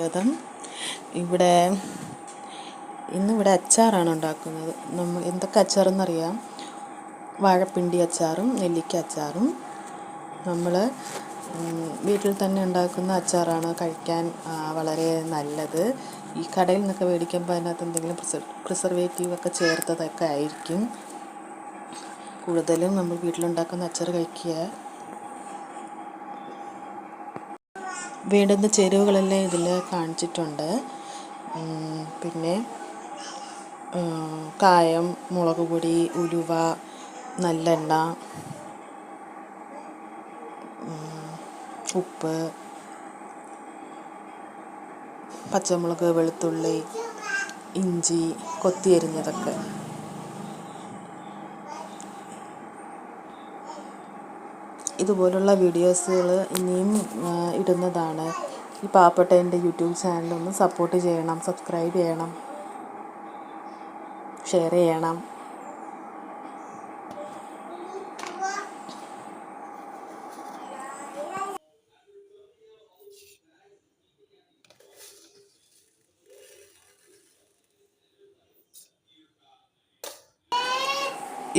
ഗതം ഇവിടെ ഇന്നിവിടെ അച്ചാറാണ് ഉണ്ടാക്കുന്നത്. നമ്മൾ എന്തൊക്കെ അച്ചാറെന്നറിയാം? വാഴപ്പിണ്ടി അച്ചാറും നെല്ലിക്ക അച്ചാറും. നമ്മൾ വീട്ടിൽ തന്നെ ഉണ്ടാക്കുന്ന അച്ചാറാണ് കഴിക്കാൻ വളരെ നല്ലത്. ഈ കടയിൽ നിന്നൊക്കെ മേടിക്കുമ്പോൾ അതിനകത്ത് എന്തെങ്കിലും പ്രിസർവേറ്റീവ് ഒക്കെ ചേർത്തതൊക്കെ ആയിരിക്കും. കൂടുതലും നമ്മൾ വീട്ടിലുണ്ടാക്കുന്ന അച്ചാർ കഴിക്കുക വേണ്ടുന്ന ചേരുവകളെല്ലാം ഇതിൽ കാണിച്ചിട്ടുണ്ട്. പിന്നെ കായം മുളക് പൊടി ഉലുവ നല്ലെണ്ണ ഉപ്പ് പച്ചമുളക് വെളുത്തുള്ളി ഇഞ്ചി കൊത്തിയരിഞ്ഞതൊക്കെ. ഇതുപോലുള്ള വീഡിയോസുകൾ ഇനിയും ഇടുന്നതാണ്. ഈ പാവപ്പെട്ട എന്റെ യൂട്യൂബ് ചാനലൊന്ന് സപ്പോർട്ട് ചെയ്യണം സബ്സ്ക്രൈബ് ചെയ്യണം ഷെയർ ചെയ്യണം.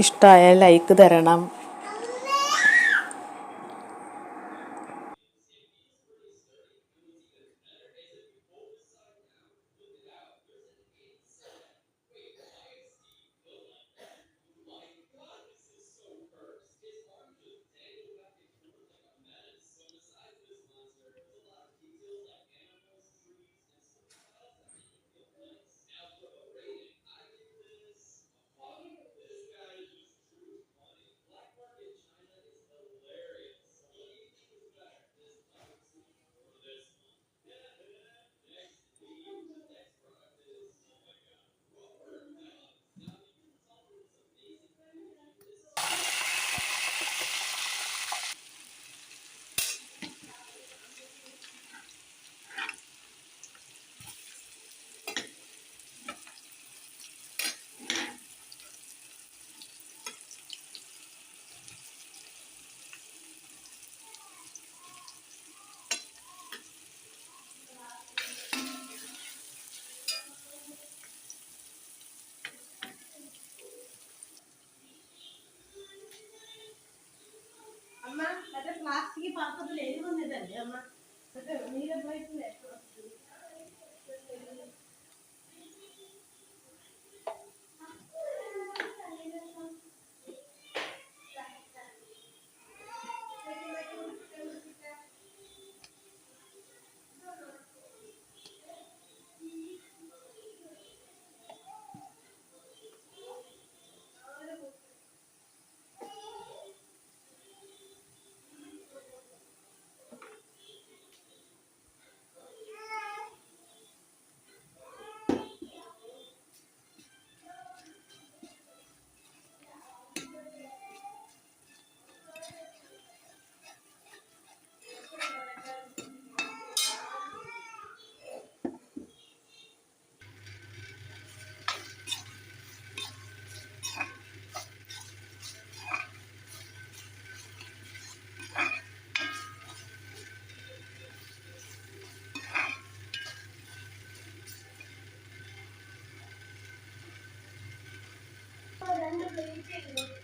ഇഷ്ടമായ ലൈക്ക് തരണം. മറ്റേ പ്ലാസ്റ്റിക് പാത്രത്തിൽ എഴുതുന്നില്ലല്ലേ അമ്മ മറ്റേ നീല പ്ലേറ്റിൽ 嗯，这个。